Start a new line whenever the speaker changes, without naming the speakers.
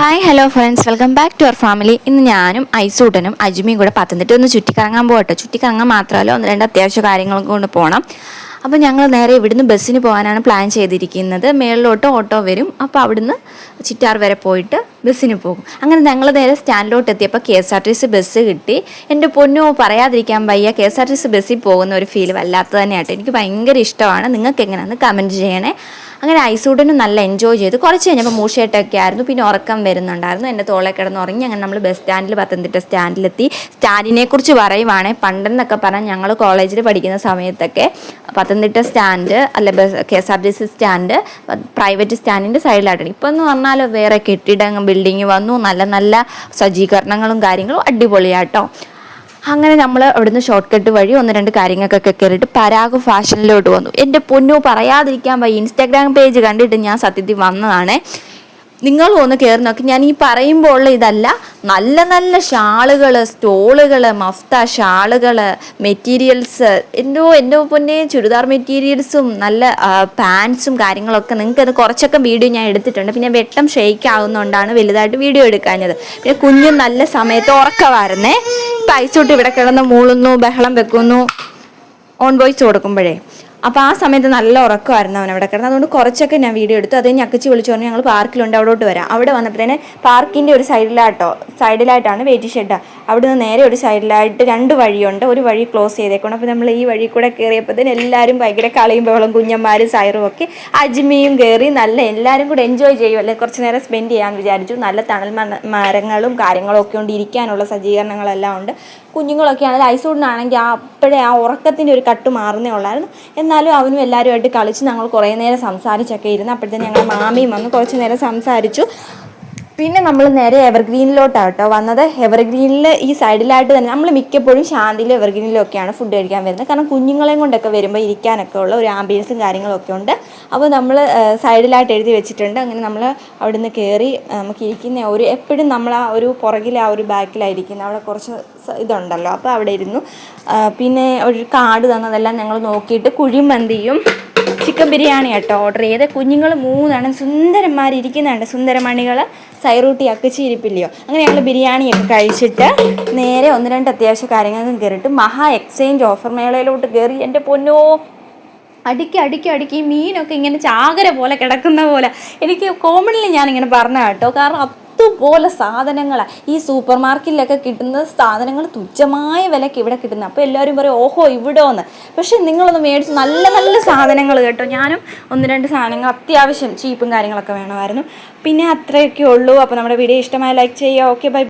Hi hello friends welcome back to our family ഇന്ന് ഞാനും ഐസൂട്ടനും അജ്മിയും കൂടെ പത്തനംതിട്ട ഒന്ന് ചുറ്റിക്കറങ്ങാൻ പോകട്ടെ. ചുറ്റിക്കറങ്ങാൻ മാത്രമല്ല ഒന്ന് രണ്ട് അത്യാവശ്യ കാര്യങ്ങളും കൊണ്ട് പോകണം അപ്പോൾ ഞങ്ങൾ നേരെ ഇവിടുന്ന് ബസ്സിന് പോകാനാണ് പ്ലാൻ ചെയ്തിരിക്കുന്നത്. മേളിലോട്ട് ഓട്ടോ വരും. അപ്പോൾ അവിടുന്ന് ചിറ്റാർ വരെ പോയിട്ട് ബസ്സിന് പോകും. അങ്ങനെ ഞങ്ങൾ നേരെ സ്റ്റാൻഡിലോട്ട് എത്തിയപ്പോൾ K S R T C bus കിട്ടി. എന്റെ പൊന്നു പറയാതിരിക്കാൻ വയ്യ. K S R T C ബസ്സിൽ പോകുന്ന ഒരു ഫീൽ വല്ലാത്ത തന്നെയാട്ടോ. എനിക്ക് ഭയങ്കര ഇഷ്ടമാണ്. നിങ്ങൾക്ക് എങ്ങനെയാണെന്ന് കമന്റ് ചെയ്യണേ. അങ്ങനെ ഐസൂട്ടനും നല്ല എൻജോയ് ചെയ്തു. കുറച്ച് കഴിഞ്ഞപ്പോൾ മൂഷേട്ടൊക്കെ ആയിരുന്നു. പിന്നെ ഉറക്കം വരുന്നുണ്ടായിരുന്നു. എന്റെ തോളെ കിടന്ന് ഉറങ്ങി അങ്ങനെ നമ്മൾ ബസ് സ്റ്റാൻഡിൽ പത്തനംതിട്ട സ്റ്റാൻഡിലെത്തി സ്റ്റാൻഡിനെ കുറിച്ച് പറയുവാണേ പണ്ടെന്നൊക്കെ പറഞ്ഞാൽ ഞങ്ങൾ കോളേജിൽ പഠിക്കുന്ന സമയത്തൊക്കെ പത്തനംതിട്ട സ്റ്റാൻഡ് അല്ല bus K S R T C stand private സ്റ്റാൻഡിന്റെ സൈഡിലായിട്ടാണ് ഇപ്പം എന്ന് പറഞ്ഞാൽ വേറെ കെട്ടിടങ്ങൾ ബിൽഡിങ് വന്നു. നല്ല നല്ല സജ്ജീകരണങ്ങളും കാര്യങ്ങളും അടിപൊളിയാട്ടോ. അങ്ങനെ നമ്മൾ അവിടുന്ന് ഷോർട്ട് കട്ട് വഴി ഒന്ന് രണ്ട് കാര്യങ്ങൾക്കൊക്കെ കയറിയിട്ട് പരാഗ് ഫാഷനിലോട്ട് വന്നു. എന്റെ പൊന്നു പറയാതിരിക്കാൻ വയ്യ. ഇൻസ്റ്റാഗ്രാം പേജ് കണ്ടിട്ട് ഞാൻ സത്യത്തിൽ വന്നതാണ്. നിങ്ങളും ഒന്ന് കയറി നോക്കി. ഞാൻ ഈ പറയുമ്പോൾ ഉള്ള ഇതല്ല. നല്ല നല്ല ഷാളുകൾ സ്റ്റോളുകൾ മഫ്ത ഷാളുകൾ മെറ്റീരിയൽസ് എന്തോ എന്റെ പൊന്നെ ചുരിദാർ മെറ്റീരിയൽസും നല്ല പാൻസും കാര്യങ്ങളൊക്കെ നിങ്ങൾക്കത് കുറച്ചൊക്കെ വീഡിയോ ഞാൻ എടുത്തിട്ടുണ്ട്. പിന്നെ വെട്ടം ഷെയ്ക്ക് ആവുന്നതുകൊണ്ടാണ് വലുതായിട്ട് വീഡിയോ എടുക്കാഞ്ഞത്. പിന്നെ കുഞ്ഞും നല്ല സമയത്ത് ഉറക്കമായിരുന്നേ പൈസ ഇവിടെ കിടന്ന് മൂളുന്നു ബഹളം വെക്കുന്നു. ഓൺ വോയിസ് കൊടുക്കുമ്പോഴേ. അപ്പോൾ ആ സമയത്ത് നല്ല ഉറക്കമായിരുന്നു അവൻ അവിടെ കിടന്നത് അതുകൊണ്ട് കുറച്ചൊക്കെ ഞാൻ വീഡിയോ എടുത്തു. അത് ഞക്കച്ചി വിളിച്ചു പറഞ്ഞു ഞങ്ങൾ പാർക്കിലുണ്ട് അവിടോട്ട് വരാം. അവിടെ വന്നപ്പോഴത്തേന് പാർക്കിന്റെ ഒരു സൈഡിലാട്ടോ സൈഡിലായിട്ടാണ് വെയിറ്റ് ഷെഡ് അവിടെ നിന്ന് നേരെ ഒരു സൈഡിലായിട്ട് രണ്ട് വഴിയുണ്ട്. ഒരു വഴി ക്ലോസ് ചെയ്തേക്കണം അപ്പോൾ നമ്മൾ ഈ വഴി കൂടെ കയറിയപ്പോഴത്തേന് എല്ലാവരും ഭയങ്കര കളിയും ബഹളം കുഞ്ഞന്മാരും സൈറും ഒക്കെ അജ്മിയും കയറി നല്ല എല്ലാവരും കൂടെ എൻജോയ് ചെയ്യുമല്ലേ കുറച്ച് നേരം സ്പെൻഡ് ചെയ്യാമെന്ന് വിചാരിച്ചു. നല്ല തണൽ മരങ്ങളും കാര്യങ്ങളും ഒക്കെ ഉണ്ട് ഇരിക്കാനുള്ള സജ്ജീകരണങ്ങളെല്ലാം ഉണ്ട്. കുഞ്ഞുങ്ങളൊക്കെ ആണെങ്കിൽ ഐസൂടിനാണെങ്കിൽ ആ അപ്പോഴേ ആ ഉറക്കത്തിന്റെ ഒരു കട്ട് മാറുന്നേ ഉള്ളായിരുന്നു. എന്നാലും അവനും എല്ലാവരുമായിട്ട് കളിച്ച് ഞങ്ങൾ കുറേ നേരം സംസാരിച്ചൊക്കെ ഇരുന്ന് അപ്പോഴത്തേന് ഞങ്ങൾ മാമിയും വന്ന് കുറച്ച് നേരം സംസാരിച്ചു. പിന്നെ നമ്മൾ നേരെ എവർഗ്രീനിലോട്ടാണ് കേട്ടോ വന്നത് എവർഗ്രീനിൽ ഈ സൈഡിലായിട്ട് തന്നെ നമ്മൾ മിക്കപ്പോഴും ശാന്തിയിലും എവർഗ്രീനിലും ഒക്കെയാണ് ഫുഡ് കഴിക്കാൻ വരുന്നത്. കാരണം കുഞ്ഞുങ്ങളെയും കൊണ്ടൊക്കെ വരുമ്പോൾ ഇരിക്കാനൊക്കെ ഉള്ള ഒരു ആംബിയൻസും കാര്യങ്ങളൊക്കെ ഉണ്ട്. അപ്പോൾ നമ്മൾ സൈഡിലായിട്ട് എഴുതി വെച്ചിട്ടുണ്ട്. അങ്ങനെ നമ്മൾ അവിടുന്ന് കയറി നമുക്ക് ഇരിക്കുന്ന ഒരു എപ്പോഴും നമ്മൾ ആ ഒരു പുറകിൽ ആ ഒരു ബാക്കിലായിരിക്കുന്നത് അവിടെ കുറച്ച് ഇതുണ്ടല്ലോ. അപ്പോൾ അവിടെ ഇരുന്നു. പിന്നെ ഒരു കാർഡ് തന്നതെല്ലാം ഞങ്ങൾ നോക്കിയിട്ട് കുഴിമന്തിയും ചിക്കൻ ബിരിയാണി കേട്ടോ ഓർഡർ ചെയ്ത്. കുഞ്ഞുങ്ങൾ മൂന്നെണ്ണം സുന്ദരന്മാരിയ്ക്കുന്നുണ്ട് സുന്ദരമണികൾ സൈറൂട്ടി അക്കച്ചി ഇരിപ്പില്ലയോ അങ്ങനെ ഞങ്ങൾ ബിരിയാണിയൊക്കെ കഴിച്ചിട്ട് നേരെ ഒന്ന് രണ്ട് അത്യാവശ്യ കാര്യങ്ങൾക്കും കയറിയിട്ട് മഹാ എക്സ്ചേഞ്ച് ഓഫർ മേളയിലോട്ട് കയറി. എന്റെ പൊന്നോ. അടുക്കി അടുക്കി അടുക്കി. മീനൊക്കെ ഇങ്ങനെ ചാകര പോലെ കിടക്കുന്ന പോലെ. എനിക്ക് കോമണിൽ ഞാനിങ്ങനെ പറഞ്ഞ കേട്ടോ. കാരണം അതുപോലെ സാധനങ്ങളാണ് ഈ സൂപ്പർ മാർക്കറ്റിലൊക്കെ കിട്ടുന്ന സാധനങ്ങൾ തുച്ഛമായ വിലക്ക് ഇവിടെ കിട്ടുന്നത് അപ്പോൾ എല്ലാവരും പറയും ഓഹോ ഇവിടെ ഒന്ന് പക്ഷേ നിങ്ങളൊന്ന് മേടിച്ച് നല്ല നല്ല സാധനങ്ങൾ കേട്ടോ. ഞാനും ഒന്ന് രണ്ട് സാധനങ്ങൾ അത്യാവശ്യം ചീപ്പും കാര്യങ്ങളൊക്കെ വേണമായിരുന്നു. പിന്നെ അത്രയൊക്കെ ഉള്ളൂ. അപ്പോൾ നമ്മുടെ വീഡിയോ ഇഷ്ടമായ ലൈക്ക് ചെയ്യുക. Okay bye